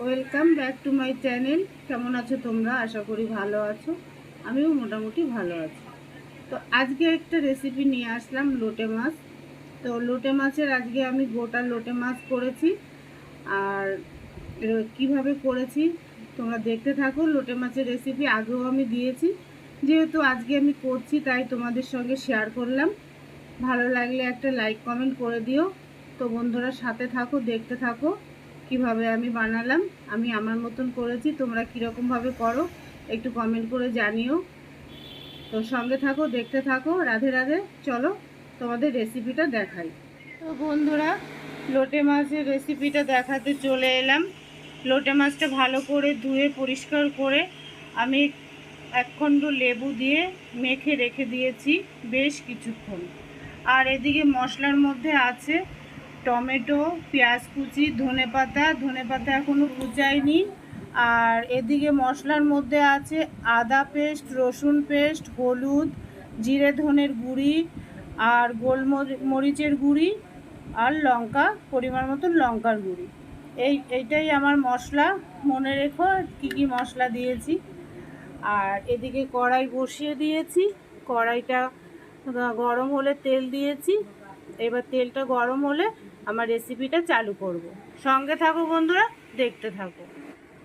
Back to my channel কেমন আছো তোমরা? আশা করি ভালো আছো। আমিও মোটামুটি ভালো আছি। তো আজকে একটা রেসিপি নিয়ে আসলাম, লোটে মাছ। তো লোটে মাছের আজকে আমি গোটা লোটে মাছ করেছি। আর কীভাবে করেছি, তোমরা দেখতে থাকো। লোটে মাছের রেসিপি আগেও আমি দিয়েছি। যেহেতু আজকে আমি করছি, তাই তোমাদের সঙ্গে শেয়ার করলাম। ভালো লাগলে একটা লাইক কমেন্ট করে দিও। তো বন্ধুরা সাথে থাকো, দেখতে থাকো। কীভাবে আমি বানালাম, আমি আমার মতন করেছি, তোমরা কীরকমভাবে করো, একটু কমেন্ট করে জানিও। তো সঙ্গে থাকো, দেখতে থাকো, রাধে রাধে, চলো তোমাদের রেসিপিটা দেখাই। তো বন্ধুরা, লোটে মাছের রেসিপিটা দেখাতে চলে এলাম। লোটে মাছটা ভালো করে ধুয়ে, পরিষ্কার করে আমি একখণ্ড লেবু দিয়ে মেখে রেখে দিয়েছি বেশ কিছুক্ষণ। আর এদিকে মশলার মধ্যে আছে টমেটো, পেঁয়াজ কুচি, ধনে পাতা। ধনে পাতা এখনও কুচাইনি আর এদিকে মশলার মধ্যে আছে আদা পেস্ট, রসুন পেস্ট, হলুদ, জিরে ধনের গুঁড়ি আর গোলমরিচের গুঁড়ি আর লঙ্কা, পরিমাণ মতন লঙ্কার গুঁড়ি। এই, এইটাই আমার মশলা। মনে রেখো কী কী মশলা দিয়েছি। আর এদিকে কড়াই বসিয়ে দিয়েছি। কড়াইটা গরম হলে তেল দিয়েছি। এবার তেলটা গরম হলে আমার রেসিপিটা চালু করব। সঙ্গে থাকো বন্ধুরা, দেখতে থাকো।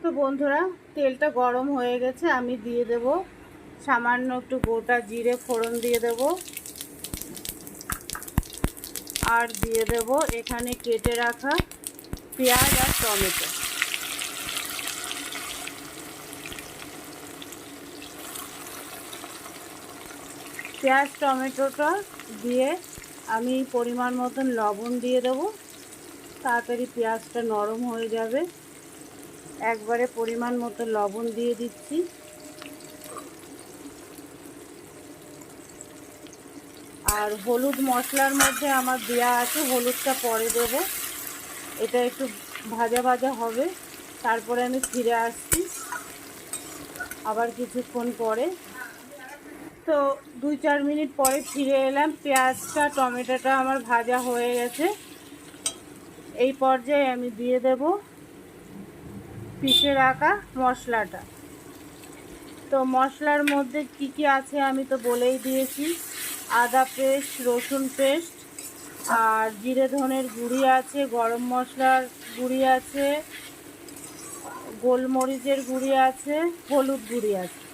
তো বন্ধুরা, তেলটা গরম হয়ে গেছে, আমি দিয়ে দেব সামান্য একটু গোটা জিরে ফোড়ন দিয়ে দেব। আর দিয়ে দেব এখানে কেটে রাখা পেঁয়াজ আর টমেটো। পেঁয়াজ, টমেটোটা দিয়ে আমি পরিমাণ মতন লবণ দিয়ে দেবো। তাড়াতাড়ি পেঁয়াজটা নরম হয়ে যাবে। একবারে পরিমাণ মতো লবণ দিয়ে দিচ্ছি। আর হলুদ মশলার মধ্যে আমার দেওয়া আছে, হলুদটা পরে দেব। এটা একটু ভাজা ভাজা হবে। তারপরে আমি ফিরে আসছি। আবার কিছুক্ষণ পরে। তো দুই চার মিনিট পরে ফিরে এলাম। পেঁয়াজটা, টমেটোটা আমার ভাজা হয়ে গেছে। এই পর্যায়ে আমি দিয়ে দেব পিষে রাখা মশলাটা। তো মশলার মধ্যে কি কি আছে আমি তো বলেই দিয়েছি। আদা পেস্ট, রসুন পেস্ট আর জিরে ধনের গুঁড়ি আছে, গরম মশলার গুঁড়ি আছে, গোলমরিচের গুঁড়ি আছে, হলুদ গুঁড়ি আছে।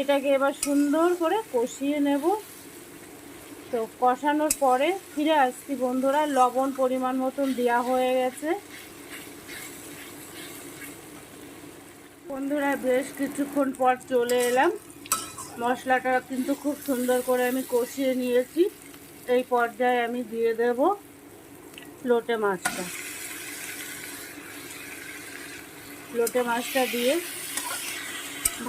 এটাকে এবার সুন্দর করে কষিয়ে নেব। তো কষানোর পরে ফিরে আসছি বন্ধুরা, লবণ পরিমাণ মতন দেওয়া হয়ে গেছে। বন্ধুরা, বেশ কিছুক্ষণ পর চলে এলাম। মশলাটা কিন্তু খুব সুন্দর করে আমি কষিয়ে নিয়েছি। এই পর্যায়ে আমি দিয়ে দেব লোটে মাছটা। লোটে মাছটা দিয়ে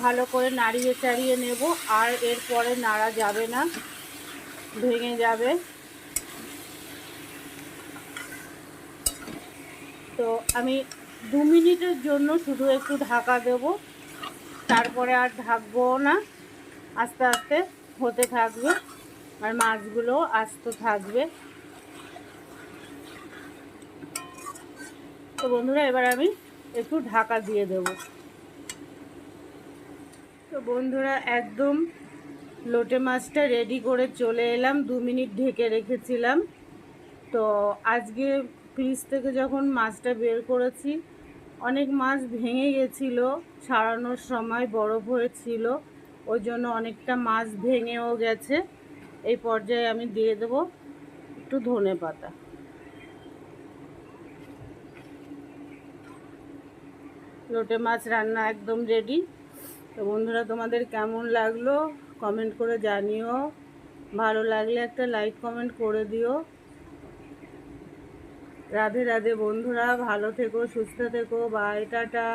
ভালো করে নাড়িয়ে চাড়িয়ে নেব, আর এরপরে নাড়া যাবে না, ভেঙে যাবে। তো আমি দু মিনিটের জন্য শুধু একটু ঢাকা দেব, তারপরে আর ঢাকবো না, আস্তে আস্তে হতে থাকবে, আর মাছগুলো আস্তে থাকবে। তো বন্ধুরা, এবার আমি একটু ঢাকা দিয়ে দেবো। তো বন্ধুরা, একদম লোটে মাছটা রেডি করে চলে এলাম। দু মিনিট ঢেকে রেখেছিলাম। তো আজকে ফ্রিজ থেকে যখন মাছটা বের করেছি, অনেক মাছ ভেঙে গেছিল, ছাড়ানোর সময় বরফ হয়েছিল, ওই জন্য অনেকটা মাছ ভেঙেও গেছে। এই পর্যায়ে আমি দিয়ে দেবো একটু ধনে পাতা। লোটে মাছ রান্না একদম রেডি তো বন্ধুরা, তোমাদের কেমন লাগল? কমেন্ট করে জানিও। ভালো লাগলে একটা লাইক কমেন্ট করে দিও। রাধে রাধে বন্ধুরা, ভালো থেকো, সুস্থ থেকো বাই টাটা।